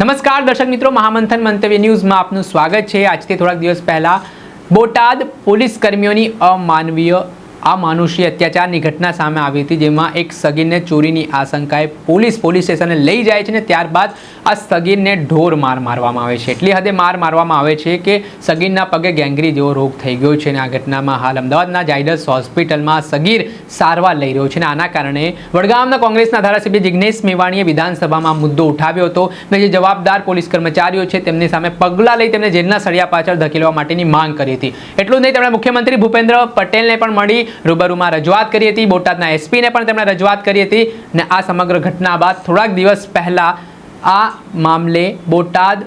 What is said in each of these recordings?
નમસ્કાર, દર્શક મિત્રો. મહામંથન મંતવ્ય ન્યૂઝમાં આપનું સ્વાગત છે. આજથી થોડાક દિવસ પહેલા બોટાદ પોલીસ કર્મીઓની અમાનવીય અમાનુષી અત્યાચારની ઘટના સામે આવી હતી, જેમાં એક સગીરને ચોરીની આશંકાએ પોલીસ પોલીસ સ્ટેશને લઈ જાય છે અને ત્યારબાદ આ સગીરને ઢોર માર મારવામાં આવે છે. એટલી હદે માર મારવામાં આવે છે કે સગીરના પગે ગેંગરી જેવો રોગ થઈ ગયો છે અને આ ઘટનામાં હાલ અમદાવાદના જાયડસ હોસ્પિટલમાં સગીર સારવાર લઈ રહ્યો છે અને આના કારણે વડગામના કોંગ્રેસના ધારાસભ્ય જિજ્ઞેશ મેવાણીએ વિધાનસભામાં મુદ્દો ઉઠાવ્યો હતો અને જે જવાબદાર પોલીસ કર્મચારીઓ છે તેમની સામે પગલાં લઈ તેમને જેલના સળિયા પાછળ ધકેલવા માટેની માંગ કરી હતી. એટલું જ નહીં, તેમણે મુખ્યમંત્રી ભૂપેન્દ્ર પટેલને પણ મળી રૂબરૂમાં રજૂઆત કરી હતી. બોટાદના એસપીને પણ તેમણે રજૂઆત કરી હતી અને આ સમગ્ર ઘટના બાદ થોડાક દિવસ પહેલા આ મામલે બોટાદ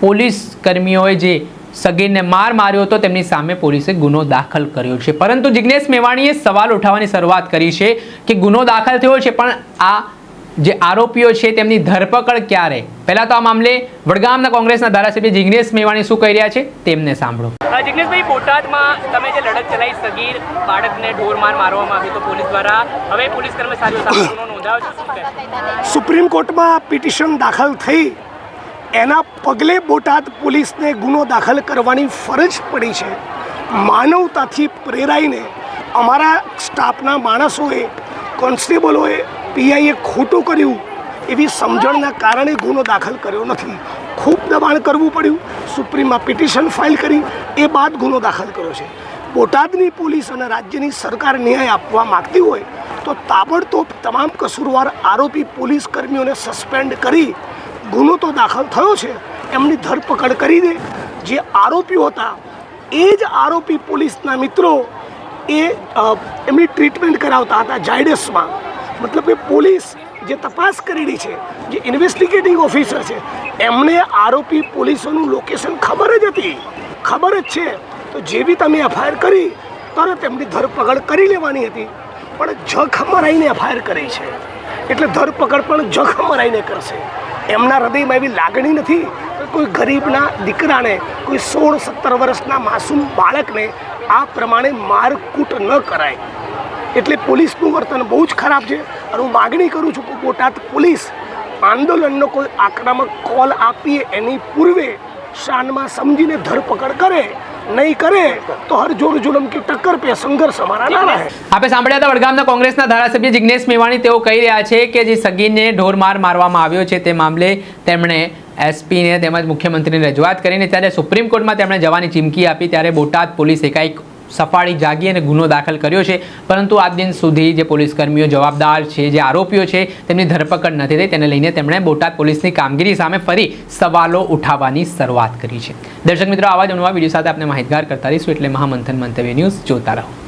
પોલીસ કર્મીઓએ જે સગીરને માર માર્યો હતો, તેમની સામે પોલીસે ગુનો દાખલ કર્યો છે. પરંતુ જિજ્ઞેશ મેવાણીએ સવાલ ઉઠાવવાની શરૂઆત કરી છે કે ગુનો દાખલ થયો છે, પણ આ જે આરોપીઓ છે તેમની ધરપકડ ક્યારે? પહેલા તો આ મામલે વડગામના કોંગ્રેસના ધારાસભ્ય જિજ્ઞેશ મેવાણી શું કહી રહ્યા છે? તેમને સાંભળો. જિજ્ઞેશભાઈ બોટાદમાં તમે જે લડત ચલાવી, સગીર બાળકને ઢોર માર મારવામાં આવી તો પોલીસ દ્વારા હવે પોલીસ કર્મચારીઓ સામે નોંધાયો છે. સુપ્રીમ કોર્ટમાં પિટિશન દાખલ થઈ. એના પગલે બોટાદ પોલીસને ગુનો દાખલ કરવાની ફરજ પડી છે. માનવતાથી પ્રેરાઈને અમારા સ્ટાફના માણસોએ, કોન્સ્ટેબલોએ, પીઆઈએ ખોટું કર્યું એવી સમજણના કારણે ગુનો દાખલ કર્યો નથી. ખૂબ દબાણ કરવું પડ્યું. સુપ્રીમમાં પિટિશન ફાઇલ કરી. એ બાદ ગુનો દાખલ કર્યો છે. બોટાદની પોલીસ અને રાજ્યની સરકાર ન્યાય આપવા માગતી હોય, તો તાબડતોબ તમામ કસૂરવાર આરોપી પોલીસ કર્મીઓને સસ્પેન્ડ કરી ગુનો તો દાખલ થયો છે. એમની ધરપકડ કરી દે. જે આરોપીઓ હતા, એ જ આરોપી પોલીસના મિત્રો એ એમની ટ્રીટમેન્ટ કરાવતા હતા જાયડસમાં. મતલબ કે પોલીસ જે તપાસ કરેલી છે, જે ઇન્વેસ્ટિગેટિંગ ઓફિસર છે, એમને આરોપી પોલીસોનું લોકેશન ખબર જ હતી. ખબર જ છે. તો જેવી તમે એફઆઈઆર કરી, તરત એમની ધરપકડ કરી લેવાની હતી. પણ જખ મરાઈને એફઆઈઆર કરી છે. એટલે ધરપકડ પણ જખ મરાઈને કરશે. એમના હૃદયમાં એવી લાગણી નથી કે કોઈ ગરીબના દીકરાને, કોઈ સોળ સત્તર વર્ષના માસૂમ બાળકને આ પ્રમાણે મારકૂટ ન કરાય. એટલે પોલીસનું વર્તન બહુ જ ખરાબ છે અને હું માગણી કરું છું કે બોટાદ પોલીસ આંદોલનનો કોઈ આક્રમક કોલ આપીએ એની પૂર્વે શાનમાં સમજીને ધરપકડ કરે, નહીં કરે, તો હર જોર જુલમ કી ટક્કર પે સંઘર્ષ અમારા ના રહે આપણે સાંભળ્યા હતા, વડગામના કોંગ્રેસના ધારાસભ્ય જિજ્ઞેશ મેવાણી તેઓ કહી રહ્યા છે કે જે સગીને ઢોરમાર મારવામાં આવ્યો છે તે મામલે તેમણે એસપીને તેમજ મુખ્યમંત્રીને રજૂઆત કરીને ત્યારે સુપ્રીમ કોર્ટમાં તેમણે જવાની ચીમકી આપી, ત્યારે બોટાદ પોલીસ એકાએક સફાળી જાગી અને ગુનો દાખલ કર્યો છે. પરંતુ આજ દિન સુધી જે પોલીસ કર્મીઓ જવાબદાર છે, જે આરોપીઓ છે, તેમની ધરપકડ નથી થઈ. તેને લઈને તેમણે બોટાદ પોલીસની કામગીરી સામે ફરી સવાલો ઉઠાવવાની શરૂઆત કરી છે. દર્શક મિત્રો, આવા જ અનુભવ વીડિયો સાથે આપણે માહિતગાર કરતા રહીશું. એટલે મહામંથન મંતવ્ય ન્યૂઝ જોતા રહો.